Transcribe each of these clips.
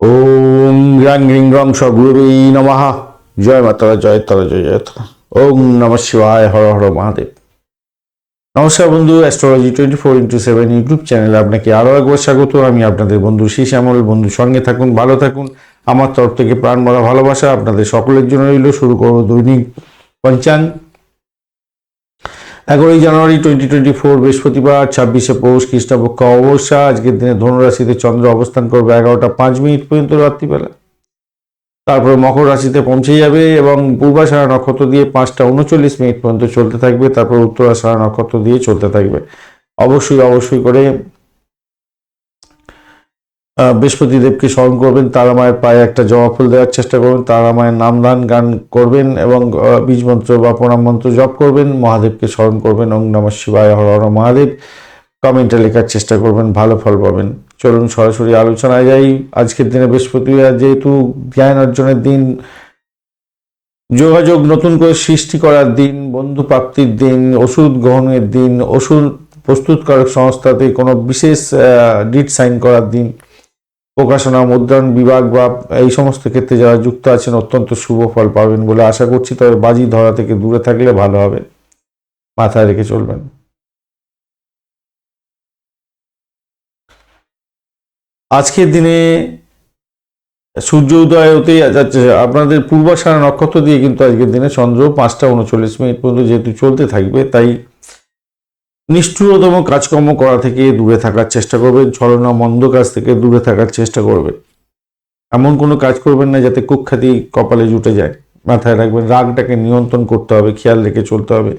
ওম গ্রাং গ্রিং গ্রং সগুরুই নমঃ। জয় মাতারা জয় তারা, জয় জয় তারা। ওম নম শিবায়, হর হর মহাদেব। নমস্কার বন্ধু astrology twenty four into seven YouTube চ্যানেলে আপনাকে আরও একবার স্বাগত। আমি আপনাদের বন্ধু শীষ আমল বন্ধু সঙ্গে থাকুন, ভালো থাকুন। আমার তরফ থেকে প্রাণ ভরা ভালোবাসা আপনাদের সকলের জন্য রইল। শুরু করব দৈনিক পঞ্চাঙ্গ এগারোই জানুয়ারি টোয়েন্টি টোয়েন্টি ফোর বৃহস্পতিবার, ছাব্বিশে পৌষ খ্রিস্টাপক্ষ অবসা আজকের দিনে ধনুরাশিতে চন্দ্র অবস্থান করবে এগারোটা পাঁচ মিনিট পর্যন্ত রাত্রিবেলা। তারপরে মকর রাশিতে পৌঁছে যাবে এবং পূর্বাশারা নক্ষত্র দিয়ে পাঁচটা উনচল্লিশ মিনিট পর্যন্ত চলতে থাকবে। তারপর উত্তরাশারা নক্ষত্র দিয়ে চলতে থাকবে। অবশ্যই অবশ্যই করে বৃহস্পতি দেবকে স্মরণ করবেন তারা মায়ের পায়ে একটা জবা ফুল দেওয়ার চেষ্টা করবেন তারা মায়ের নাম দান, গান করবেন এবং বীজ মন্ত্র বা প্রণাম মন্ত্র জপ করবেন, মহাদেবকে স্মরণ করবেন, ওং নমঃ শিবায়, হর হর মহাদেব। কমেন্টে লেখার চেষ্টা করবেন, ভালো ফল পাবেন। চলুন সরাসরি আলোচনায় যাই। আজকের দিনে বৃহস্পতিবার যেহেতু জ্ঞান অর্জনের দিন, যোগাযোগ নতুন করে সৃষ্টি করার দিন, বন্ধু প্রাপ্তির দিন, ওষুধ গ্রহণের দিন, ওষুধ প্রস্তুতকারক সংস্থাতে কোনো বিশেষ ডিট সাইন করার দিন প্রকাশনা, মুদ্রণ বিভাগ বা এই সমস্ত ক্ষেত্রে যারা যুক্ত আছেন অত্যন্ত শুভ ফল পাবেন বলে আশা করছি। তবে বাজি ধরা থেকে দূরে থাকলে ভালো হবে। মাথায় রেখে চলবেন। আজকের দিনে সূর্য উদয় হতেই যাচ্ছে। আপনাদের পূর্বাষাঢ়া নক্ষত্র দিয়ে কিন্তু আজকের দিনে চন্দ্র পাঁচটা উনচল্লিশ মিনিট পর্যন্ত যেহেতু চলতে থাকবে, তাই নিষ্ঠুরতম কাজকর্ম করা থেকে দূরে থাকার চেষ্টা করবেন ছলনা মন্দ কাজ থেকে দূরে থাকার চেষ্টা করবেন এমন কোনো কাজ করবেন না যাতে কুখ্যাতি কপালে জুটে যায়। মাথায় রাখবেন, রাগটাকে নিয়ন্ত্রণ করতে হবে, খেয়াল রেখে চলতে হবে।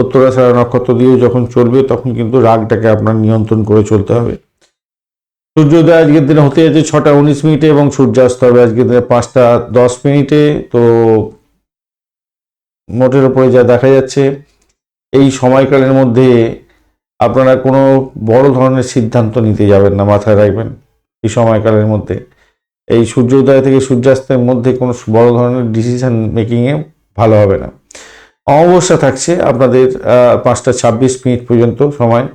উত্তরাষাঢ়া নক্ষত্র দিয়েও যখন চলবে, তখন কিন্তু রাগটাকে আপনার নিয়ন্ত্রণ করে চলতে হবে। সূর্যোদয় আজকের দিনে হতে যাচ্ছে ছটা উনিশ মিনিটে এবং সূর্যাস্ত হবে আজকের দিনে পাঁচটা দশ মিনিটে। তো মোটের ওপরে যা দেখা যাচ্ছে, এই সময়কালের মধ্যে আপনারা কোনো বড় ধরনের সিদ্ধান্ত নিতে যাবেন না, মাথায় রাখবেন। এই সময়কালের মধ্যে। এই সূর্যোদয় থেকে সূর্যাস্তের মধ্যে কোনো বড় ধরনের ডিসিশন মেকিংয়ে ভালো হবে না। অমাবস্যা থাকছে, আপনাদের পাঁচটা ছাব্বিশ মিনিট পর্যন্ত সময়।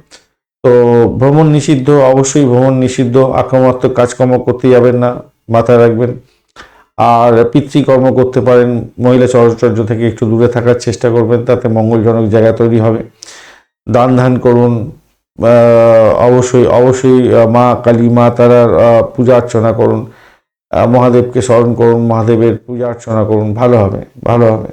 তো ভ্রমণ নিষিদ্ধ, অবশ্যই ভ্রমণ নিষিদ্ধ, আক্রমণাত্মক কাজকর্ম করতে যাবেন না, মাথায় রাখবেন। আর পিতৃকর্ম করতে পারেন, মহিলা চরচর্য থেকে একটু দূরে থাকার চেষ্টা করবেন, তাতে মঙ্গলজনক জায়গা তৈরি হবে। দান ধ্যান করুন অবশ্যই অবশ্যই মা কালী, মা তারার পূজা অর্চনা করুন মহাদেবকে স্মরণ করুন, মহাদেবের পূজা অর্চনা করুন, ভালো হবে ভালো হবে।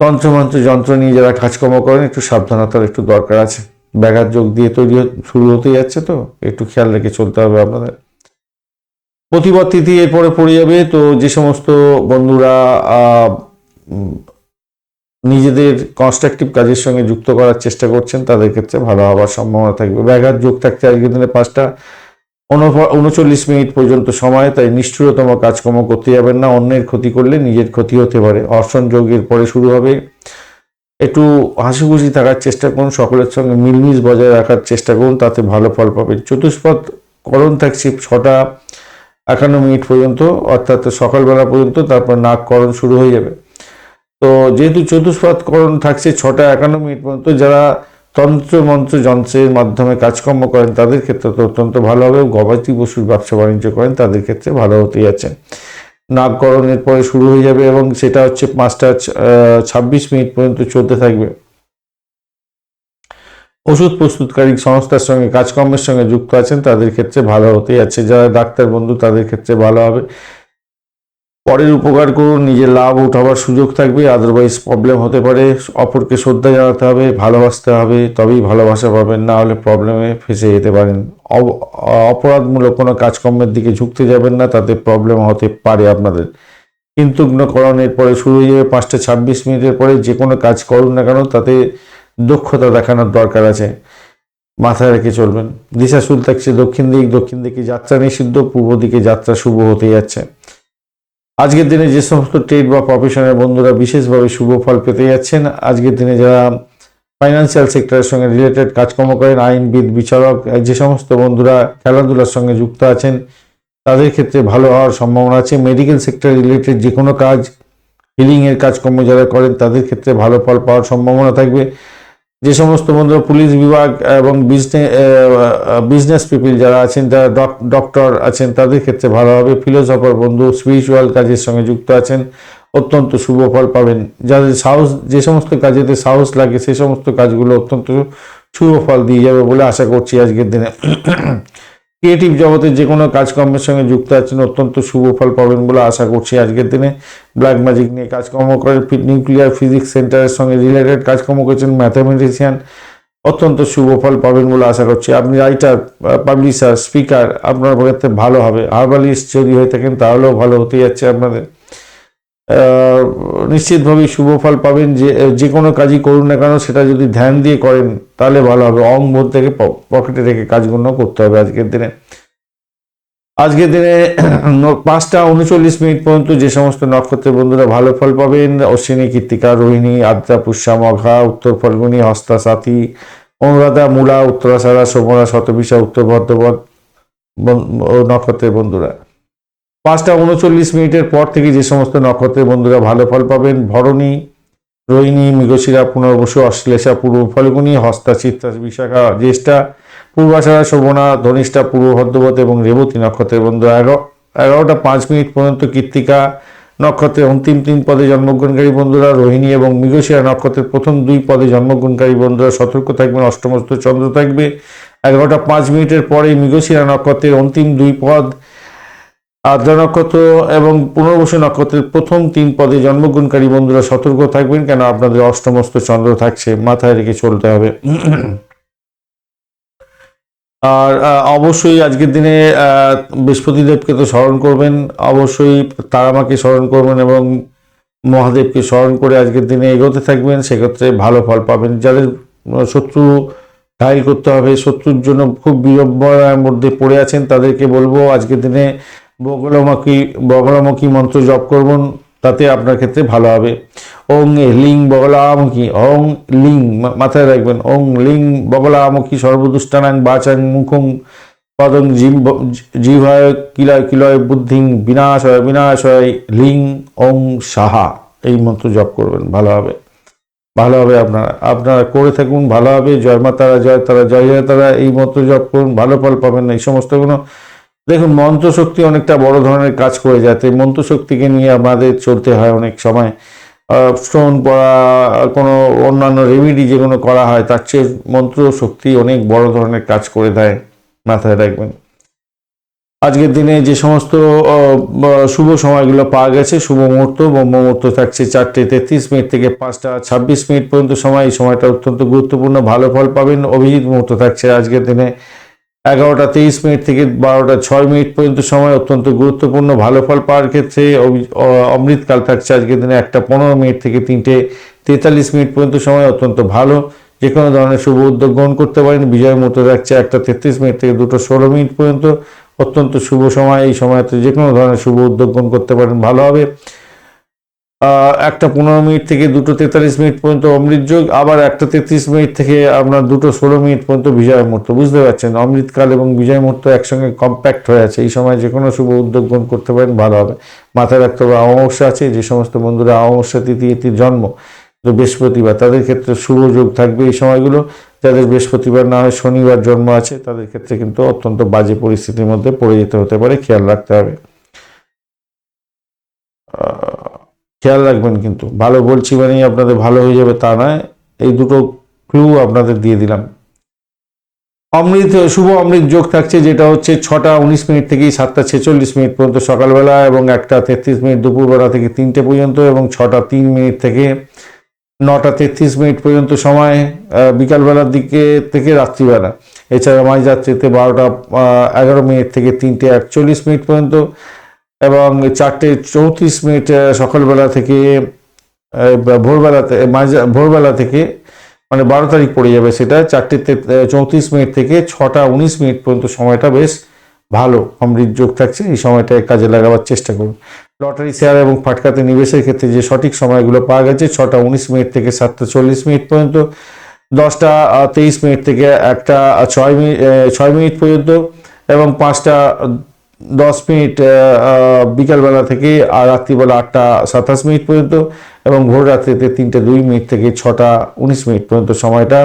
তন্ত্রমন্ত্র, যন্ত্র নিয়ে যারা কাজকর্ম করেন, একটু সাবধানতার একটু দরকার আছে। ব্যাঘাত যোগ দিয়ে তৈরি শুরু হতে যাচ্ছে তো, একটু খেয়াল রেখে চলতে হবে আপনাদের। প্রতিবার তিথি এরপরে পড়ে যাবে, তো যে সমস্ত বন্ধুরা নিজেদের কনস্ট্রাকটিভ কাজের সঙ্গে যুক্ত করার চেষ্টা করছেন, তাদের ক্ষেত্রে ভালো হওয়ার সম্ভাবনা থাকবে। ব্যাঘাত যোগ থাকছে আজকের দিনে পাঁচটা। উনচল্লিশ মিনিট পর্যন্ত সময়, তাই নিষ্ঠুরতম কাজকর্ম করতে যাবেন না। অন্যের ক্ষতি করলে নিজের ক্ষতি হতে পারে। অর্শন যোগের পরে শুরু হবে। একটু হাসি খুশি থাকার চেষ্টা করুন, সকলের সঙ্গে মিলমিশ বজায় রাখার চেষ্টা করুন, তাতে ভালো ফল পাবেন। চতুষ্পদ করণ থাকছে ছটা একান্ন মিনিট পর্যন্ত, অর্থাৎ সকালবেলা পর্যন্ত, তারপর নাককরণ শুরু হয়ে যাবে। তো যেহেতু চতুষ্পদকরণ থাকছে ছটা একান্ন মিনিট পর্যন্ত, যারা তন্ত্র মন্ত্র যন্ত্রের মাধ্যমে কাজকর্ম করেন, তাদের ক্ষেত্রে তো অত্যন্ত ভালো হবে। গবাদি পশুর ব্যবসা বাণিজ্য করেন, তাদের ক্ষেত্রে ভালো হতে যাচ্ছে নাককরণের পরে শুরু হয়ে যাবে এবং সেটা হচ্ছে পাঁচটা ছাব্বিশ মিনিট পর্যন্ত চলতে থাকবে। ওষুধ প্রস্তুতকারী সংস্থার সঙ্গে, কাজকর্মের সঙ্গে যুক্ত আছেন, তাদের ক্ষেত্রে ভালো হতে যাচ্ছে যারা ডাক্তার বন্ধু, তাদের ক্ষেত্রে ভালো হবে। পরের উপকার করুন নিজের লাভ উঠাবার সুযোগ থাকবে আদারওয়াইজ প্রবলেম হতে পারে। অপরকে শ্রদ্ধা জানাতে হবে, ভালোবাসতে হবে, তবেই ভালোবাসা পাবেন, না হলে প্রবলেমে ফেসে যেতে পারেন। অপরাধমূলক কোনো কাজকর্মের দিকে ঝুঁকতে যাবেন না, তাতে প্রবলেম হতে পারে আপনাদের। কিন্তু করণের পরে শুরু হয়ে যাবে, পাঁচটা ছাব্বিশ মিনিটের পরে যে কোনো কাজ করুন না কেন, তাতে দক্ষতা দেখানোর দরকার আছে। মাথায় রেখে চলবেন। দিশা শুল থাকছে দক্ষিণ দিক, দক্ষিণ দিকে যাত্রা নিষিদ্ধ, পূর্ব দিকে যাত্রা শুভ হতে যাচ্ছে। আজকের দিনে যে সমস্ত ট্রেড বা প্রফেশনের বন্ধুরা বিশেষভাবে শুভ ফল পেতে যাচ্ছেন, আজকের দিনে যারা ফাইন্যান্সিয়াল সেক্টরের সঙ্গে রিলেটেড কাজকর্ম করেন, আইনবিদ, বিচারক যে সমস্ত বন্ধুরা খেলাধুলার সঙ্গে যুক্ত আছেন, তাদের ক্ষেত্রে ভালো হওয়ার সম্ভাবনা আছে। মেডিকেল সেক্টর রিলেটেড যে কোনো কাজ হিলিংয়ের কাজকর্ম যারা করেন, তাদের ক্ষেত্রে ভালো ফল পাওয়ার সম্ভাবনা থাকবে। যে সমস্ত বন্ধুরা পুলিশ বিভাগ এবং বিজনেস পিপিল যারা আছেন, যারা ডক্টর আছেন, তাদের ক্ষেত্রে ভালো হবে। ফিলোসফার বন্ধু স্পিরিচুয়াল কাজের সঙ্গে যুক্ত আছেন, অত্যন্ত শুভ ফল পাবেন। যাদের সাহস, যে সমস্ত কাজেতে সাহস লাগে, সে সমস্ত কাজগুলো অত্যন্ত শুভ ফল দিয়ে যাবে বলে আশা করছি আজকের দিনে। ক্রিয়েটিভ জগতে যে কোনো কাজকর্মের সঙ্গে যুক্ত আছেন, অত্যন্ত শুভ ফল পাবেন বলে আশা করছি আজকের দিনে। ব্ল্যাক ম্যাজিক নিয়ে কাজকর্ম করেন নিউক্লিয়ার ফিজিক্স সেন্টারের সঙ্গে রিলেটেড কাজকর্ম করছেন ম্যাথামেটিশিয়ান অত্যন্ত শুভ ফল পাবেন বলে আশা করছি। আপনি রাইটার পাবলিশার স্পিকার আপনার ক্ষেত্রে ভালো হবে। হার্বালিস্ট যদি হয়ে থাকেন, তাহলেও ভালো হতে যাচ্ছে আপনাদের। নিশ্চিতভাবেই শুভ ফল পাবেন যে যে কোনো কাজই করুন না কেন, সেটা যদি ধ্যান দিয়ে করেন, তাহলে ভালো হবে। অং বোধ থেকে পকেটে রেখে কাজগুলো করতে হবে আজকের দিনে। আজকের দিনে পাঁচটা উনচল্লিশ মিনিট পর্যন্ত যে সমস্ত নক্ষত্রের বন্ধুরা ভালো ফল পাবেন, অশ্বিনী, কৃত্তিকা, রোহিণী, আদ্রা, পুষ্যা, মঘা, উত্তর ফল্গুনী, হস্তা, সাথী, অনুরাধা, মূলা, উত্তরাষাঢ়া, সোমরা, শতবিশা, উত্তর ও নক্ষত্রের বন্ধুরা। পাঁচটা উনচল্লিশ মিনিটের পর থেকে যে সমস্ত নক্ষত্রের বন্ধুরা ভালো ফল পাবেন, ভরণী, রোহিণী, মৃগশিরা, পুনর্বসু, অশ্লেষা, পূর্ব ফল্গুনী, হস্তা, চিত্তা, বিশাখা, জ্যেষ্ঠা পূর্বাষাঢ়া শোভনা, ধনিষ্ঠা, পূর্ব ভদ্রবত এবং রেবতী নক্ষত্রের বন্ধুরা। এগারো, এগারোটা পাঁচ মিনিট পর্যন্ত কৃত্তিকা নক্ষত্রের অন্তিম তিন পদে জন্মগ্রহণকারী বন্ধুরা, রোহিণী এবং মৃগশিরা নক্ষত্রের প্রথম দুই পদে জন্মগ্রহণকারী বন্ধুরা সতর্ক থাকবেন, অষ্টমস্ত চন্দ্র থাকবে। এগারোটা পাঁচ মিনিটের পরে মৃগশিরা নক্ষত্রের অন্তিম দুই পদ আদ্রা নক্ষত্র এবং পুনর্বসু নক্ষত্রের প্রথম তিন পদে জন্মগ্রহণকারী বন্ধুরা সতর্ক থাকবেন, কেন আপনাদের অষ্টমস্ত চন্দ্র থাকছে, মাথায় রেখে চলতে হবে। আর অবশ্যই আজকের দিনে বৃহস্পতিদেবকে তো স্মরণ করবেন, অবশ্যই তারামাকে স্মরণ করবেন এবং মহাদেবকে স্মরণ করে আজকের দিনে এগোতে থাকবেন, সেক্ষেত্রে ভালো ফল পাবেন। যাদের শত্রু ঘাইল করতে হবে, শত্রুর জন্য খুব বিড়ম্বনার মধ্যে পড়ে আছেন, তাদেরকে বলব আজকের দিনে বগলমুখী, বগলামুখী মন্ত্র জপ করবেন, তাতে আপনার ক্ষেত্রে ভালো হবে। ওং লিং বগলামুখী, ওং লিং মাথায় রাখবেন, ওং লিং বগলামুখী সর্বদুষ্টানাং বাচাং মুখং পদং জিম জিভায় কিলয় কিলয় বুদ্ধিং বিনাশয় বিনাশয় লিং ওং সাহা। এই মন্ত্র জপ করবেন, ভালো হবে। ভালো হবে আপনারা আপনারা করে থাকুন, ভালো হবে। জয় মা তারা, জয় তারা, জয় জয় তারা, এই মন্ত্র জপ করুন, ভালো ফল পাবেন এই সমস্তগুলো দেখুন মন্ত্র শক্তি অনেকটা বড় ধরনের কাজ করে যায় তো এই মন্ত্র শক্তিকে নিয়ে আমাদের চলতে হয় অনেক সময়। স্টোন পড়া, কোনো অন্যান্য রেমিডি যেগুলো করা হয়, তার চেয়ে মন্ত্র শক্তি অনেক বড় ধরনের কাজ করে দেয় মাথায় রাখবেন। আজকের দিনে যে সমস্ত শুভ সময়গুলো পাওয়া গেছে, শুভ মুহূর্ত, ব্রহ্ম মুহূর্ত থাকছে চারটে তেত্রিশ মিনিট থেকে পাঁচটা ছাব্বিশ মিনিট পর্যন্ত সময়। এই সময়টা অত্যন্ত গুরুত্বপূর্ণ, ভালো ফল পাবেন। অভিজিৎ মুহূর্ত থাকছে আজকের দিনে। এগারোটা তেইশ মিনিট থেকে বারোটা ছয় মিনিট পর্যন্ত সময়, অত্যন্ত গুরুত্বপূর্ণ, ভালো ফল পাওয়ার ক্ষেত্রে অমৃতকাল থাকছে আজকের দিনে একটা পনেরো মিনিট থেকে তিনটে তেতাল্লিশ মিনিট পর্যন্ত সময়, অত্যন্ত ভালো। যে কোনো ধরনের শুভ উদ্যোগ গ্রহণ করতে পারেন। বিজয় মুহূর্ত থাকছে একটা তেত্রিশ মিনিট থেকে দুটো ষোলো মিনিট পর্যন্ত। অত্যন্ত শুভ সময়, এই সময়তে যে কোনো ধরনের শুভ উদ্যোগ গ্রহণ করতে পারেন, ভালো হবে। একটা পনেরো মিনিট থেকে দুটো তেতাল্লিশ মিনিট পর্যন্ত অমৃতযোগ আবার একটা তেত্রিশ মিনিট থেকে আপনার দুটো ষোলো মিনিট পর্যন্ত বিজয় মুহূর্ত। বুঝতে পারছেন? অমৃতকাল এবং বিজয় মুহূর্ত একসঙ্গে কম্প্যাক্ট হয়ে আছে। এই সময় যে কোনো শুভ উদ্যোগ গ্রহণ করতে পারেন, ভালো হবে। মাথায় রাখতে হবে অমাবস্যা আছে, যে সমস্ত বন্ধুরা অমাবস্যা তিথি এটির জন্ম, তো বৃহস্পতিবার, তাদের ক্ষেত্রে শুভ যোগ থাকবে এই সময়গুলো। যাদের বৃহস্পতিবার না হয় শনিবার জন্ম আছে, তাদের ক্ষেত্রে কিন্তু অত্যন্ত বাজে পরিস্থিতির মধ্যে পড়ে যেতে হতে পারে, খেয়াল রাখতে হবে। খেয়াল রাখবেন কিন্তু। ভালো বলছি মানেই আপনাদের ভালো হয়ে যাবে তা নয়। এই দুটো ক্লু আপনাদের দিয়ে দিলাম। অমৃত, শুভ অমৃত যোগ থাকছে, যেটা হচ্ছে ছটা উনিশ মিনিট থেকে সাতটা ছেচল্লিশ মিনিট পর্যন্ত সকালবেলা এবং একটা তেত্রিশ মিনিট দুপুরবেলা থেকে তিনটে পর্যন্ত এবং ছটা তিন মিনিট থেকে নটা তেত্রিশ মিনিট পর্যন্ত সময় বিকালবেলার দিকে থেকে রাত্রিবেলা। এছাড়া মাঝরাত্রিতে বারোটা এগারো মিনিট থেকে তিনটে একচল্লিশ মিনিট পর্যন্ত এবং চারটে চৌত্রিশ মিনিট সকালবেলা থেকে ভোরবেলাতে মাঝ, ভোরবেলা থেকে মানে বারো তারিখ পড়ে যাবে সেটা, চারটে চৌত্রিশ মিনিট থেকে ছটা উনিশ মিনিট পর্যন্ত সময়টা বেশ ভালো। অমৃত যোগ থাকছে, এই সময়টায় কাজে লাগাবার চেষ্টা করুন। লটারি শেয়ার এবং ফাটকাতে নিবেশের ক্ষেত্রে যে সঠিক সময়গুলো পাওয়া গেছে, ছটা উনিশ মিনিট থেকে সাতটা চল্লিশ মিনিট পর্যন্ত, দশটা তেইশ মিনিট থেকে একটা ছয় মিনিট ছয় মিনিট পর্যন্ত এবং পাঁচটা দশ মিনিট বিকালবেলা থেকে আর রাত্রিবেলা আটটা সাতাশ মিনিট পর্যন্ত এবং ভোর রাত্রিতে তিনটে দুই মিনিট থেকে ছটা উনিশ মিনিট পর্যন্ত সময়টা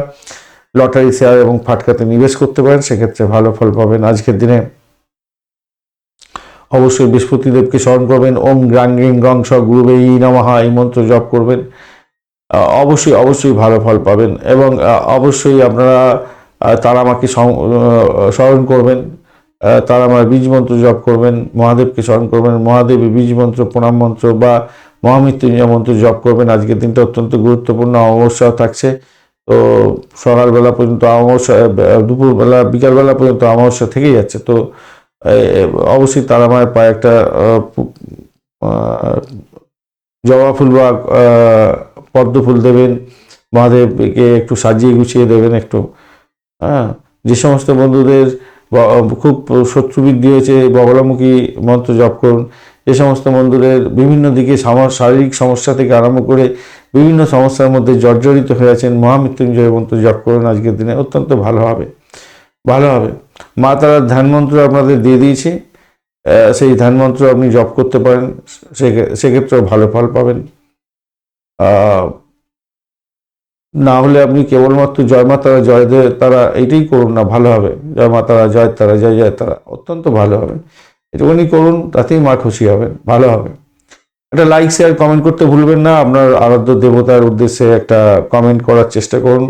লটারি শেয়ার এবং ফাটকাতে নিবেশ করতে পারেন। সেক্ষেত্রে ভালো ফল পাবেন। আজকের দিনে অবশ্যই বৃহস্পতিদেবকে স্মরণ করবেন। ওম গ্রাং গ্রিং গং স গুরুবে ই নমহা এই মন্ত্র জপ করবেন। অবশ্যই অবশ্যই ভালো ফল পাবেন এবং অবশ্যই আপনারা তারা আমাকে স্মরণ করবেন। আহ, তারামার বীজ মন্ত্র জপ করবেন মহাদেবকে স্মরণ করবেন মহাদেবের বীজ মন্ত্র প্রণাম মন্ত্র বা মহামৃত্যুঞ্জয় মন্ত্র জপ করবেন। আজকের দিনটা অত্যন্ত গুরুত্বপূর্ণ অমাবস্যাও থাকছে। তো সকালবেলা পর্যন্ত অমাবস্যা দুপুরবেলা বিকালবেলা পর্যন্ত অমাবস্যা থেকেই যাচ্ছে। তো অবশ্যই তারা মায়ের পায়ে একটা জবা ফুল বা পদ্ম ফুল দেবেন। মহাদেবকে একটু সাজিয়ে গুছিয়ে দেবেন একটু। হ্যাঁ যে সমস্ত বন্ধুদের খুব শত্রু বৃদ্ধি হয়েছে বগলামুখী মন্ত্র জপ করুন। এ সমস্ত বন্ধুদের বিভিন্ন দিকে শারীরিক সমস্যা থেকে আরম্ভ করে বিভিন্ন সমস্যার মধ্যে জর্জরিত হয়ে আছেন মহামৃত্যুঞ্জয় মন্ত্র জপ করুন আজকের দিনে। অত্যন্ত ভালো হবে ভালো হবে। মা তারা ধ্যান মন্ত্র আপনাদের দিয়ে দিয়েছে। সেই ধ্যান মন্ত্র আপনি জপ করতে পারেন সেক্ষেত্রেও ভালো ফল পাবেন। না হলে আপনি কেবলমাত্র জয় মাতারা জয় তারা এইটাই করুন না, ভালো হবে। জয় মা তারা জয় তারা, জয় জয় তারা, অত্যন্ত ভালো হবে। এটুকুনি করুন, তাতেই মা খুশি হবেন, ভালো হবে। একটা লাইক শেয়ার কমেন্ট করতে ভুলবেন না। আপনার আরাধ্য দেবতার উদ্দেশ্যে একটা কমেন্ট করার চেষ্টা করুন।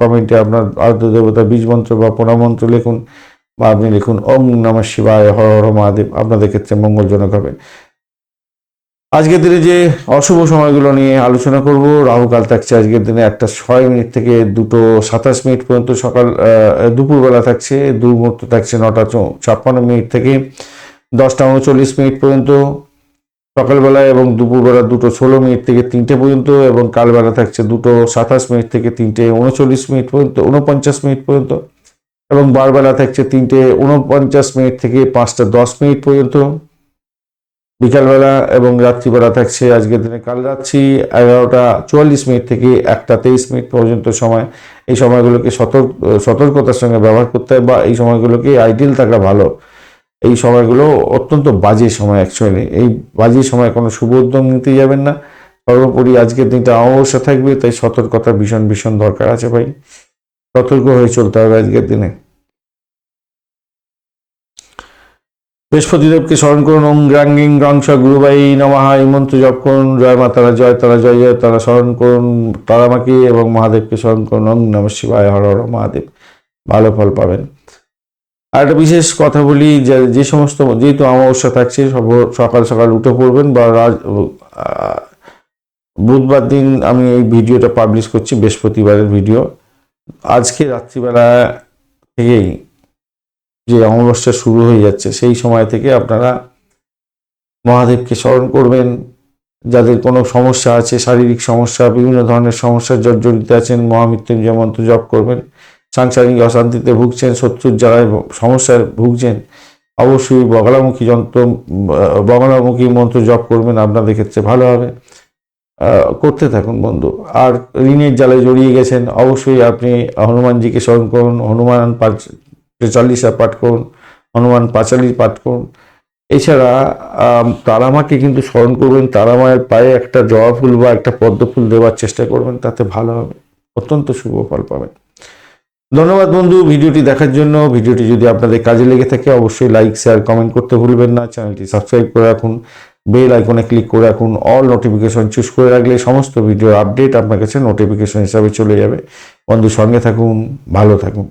কমেন্টে আপনার আরাধ্য দেবতা বীজ মন্ত্র বা প্রণাম মন্ত্র লিখুন। বা আপনি লিখুন, ওম নমঃ শিবায়, হর হর মহাদেব। আপনাদের ক্ষেত্রে মঙ্গলজনক হবে। আজকের দিনে যে অশুভ সময়গুলো নিয়ে আলোচনা করব রাহুকাল থাকছে আজকের দিনে একটা ছয় মিনিট থেকে দুটো সাতাশ মিনিট পর্যন্ত সকাল দুপুরবেলা থাকছে দুর্মুহূর্ত থাকছে নটা ছাপ্পান্ন মিনিট থেকে দশটা উনচল্লিশ মিনিট পর্যন্ত সকালবেলা এবং দুপুরবেলা দুটো ষোলো মিনিট থেকে তিনটে পর্যন্ত এবং কালবেলা থাকছে দুটো সাতাশ মিনিট থেকে তিনটে উনচল্লিশ মিনিট পর্যন্ত, উনপঞ্চাশ মিনিট পর্যন্ত এবং বারবেলা থাকছে তিনটে উনপঞ্চাশ মিনিট থেকে পাঁচটা দশ মিনিট পর্যন্ত। বিকালবেলা এবং রাত্রিবেলা থাকছে আজকের দিনে। কাল রাত্রি এগারোটা চুয়াল্লিশ মিনিট থেকে একটা তেইশ মিনিট পর্যন্ত সময়। এই সময়গুলোকে সতর্ক, সতর্কতার সঙ্গে ব্যবহার করতে হয় বা এই সময়গুলোকে আইডিয়াল থাকা ভালো। এই সময়গুলো অত্যন্ত বাজে সময় অ্যাকচুয়ালি এই বাজে সময় কোনো শুভ উদ্যোগ নিতে যাবেন না। সর্বোপরি আজকের দিনটা অমাবস্যা থাকবে, তাই সতর্কতা ভীষণ ভীষণ দরকার আছে ভাই। সতর্ক হয়ে চলতে হবে আজকের দিনে। বৃহস্পতিদেবকে স্মরণ করুন। ওম গ্রাঙ্গিং গ্রাংস গুরুবাই নমাহা এই মন্ত্র জপ করুন। জয় মা, তারা জয় তারা জয় জয় তারা স্মরণ করুন। তারামাকে এবং মহাদেবকে স্মরণ করুন। ওম নম শিবায়, হর হর মহাদেব। ভালো ফল পাবেন। আর একটা বিশেষ কথা বলি, যে যে সমস্ত, যেহেতু অমাবস্যা থাকছে, সব- সকাল সকাল উঠে পড়বেন বা রাজ বুধবার দিন আমি এই ভিডিওটা পাবলিশ করছি, বৃহস্পতিবারের ভিডিও। আজকে রাত্রিবেলা থেকেই যে অমাবস্যা শুরু হয়ে যাচ্ছে, সেই সময় থেকে আপনারা মহাদেবকে স্মরণ করবেন। যাদের কোনো সমস্যা আছে, শারীরিক সমস্যা, বিভিন্ন ধরনের সমস্যা, জর্জরিত আছেন, মহামৃত্যুঞ্জয় মন্ত্র জপ করবেন, সাংসারিক অশান্তিতে ভুগছেন, শত্রুর জ্বালায় সমস্যায় ভুগছেন, অবশ্যই বগলামুখী যন্ত্র বগলামুখী মন্ত্র জপ করবেন, আপনাদের ক্ষেত্রে ভালো হবে। করতে থাকুন বন্ধু। আর ঋণের জ্বালায় জড়িয়ে গেছেন, অবশ্যই আপনি হনুমানজিকে স্মরণ করুন, হনুমান চল্লিশা পাঠ করুন, হনুমান পাঁচালি পাঠ করুন। এছাড়া তারামাকে কিন্তু স্মরণ করবেন, তারামায়ের পায়ে একটা জবা ফুল বা একটা পদ্ম ফুল দেওয়ার চেষ্টা করবেন, তাতে ভালো হবে, অত্যন্ত শুভ ফল পাবেন। ধন্যবাদ বন্ধু ভিডিওটি দেখার জন্য। ভিডিওটি যদি আপনাদের কাজে লেগে থাকে, অবশ্যই লাইক, শেয়ার, কমেন্ট করতে ভুলবেন না। চ্যানেলটি সাবস্ক্রাইব করে রাখুন, বেল আইকনে ক্লিক করে রাখুন, অল নোটিফিকেশন চুজ করে রাখলে সমস্ত ভিডিওর আপডেট আপনার কাছে নোটিফিকেশন হিসাবে চলে যাবে। বন্ধু সঙ্গে থাকুন, ভালো থাকুন।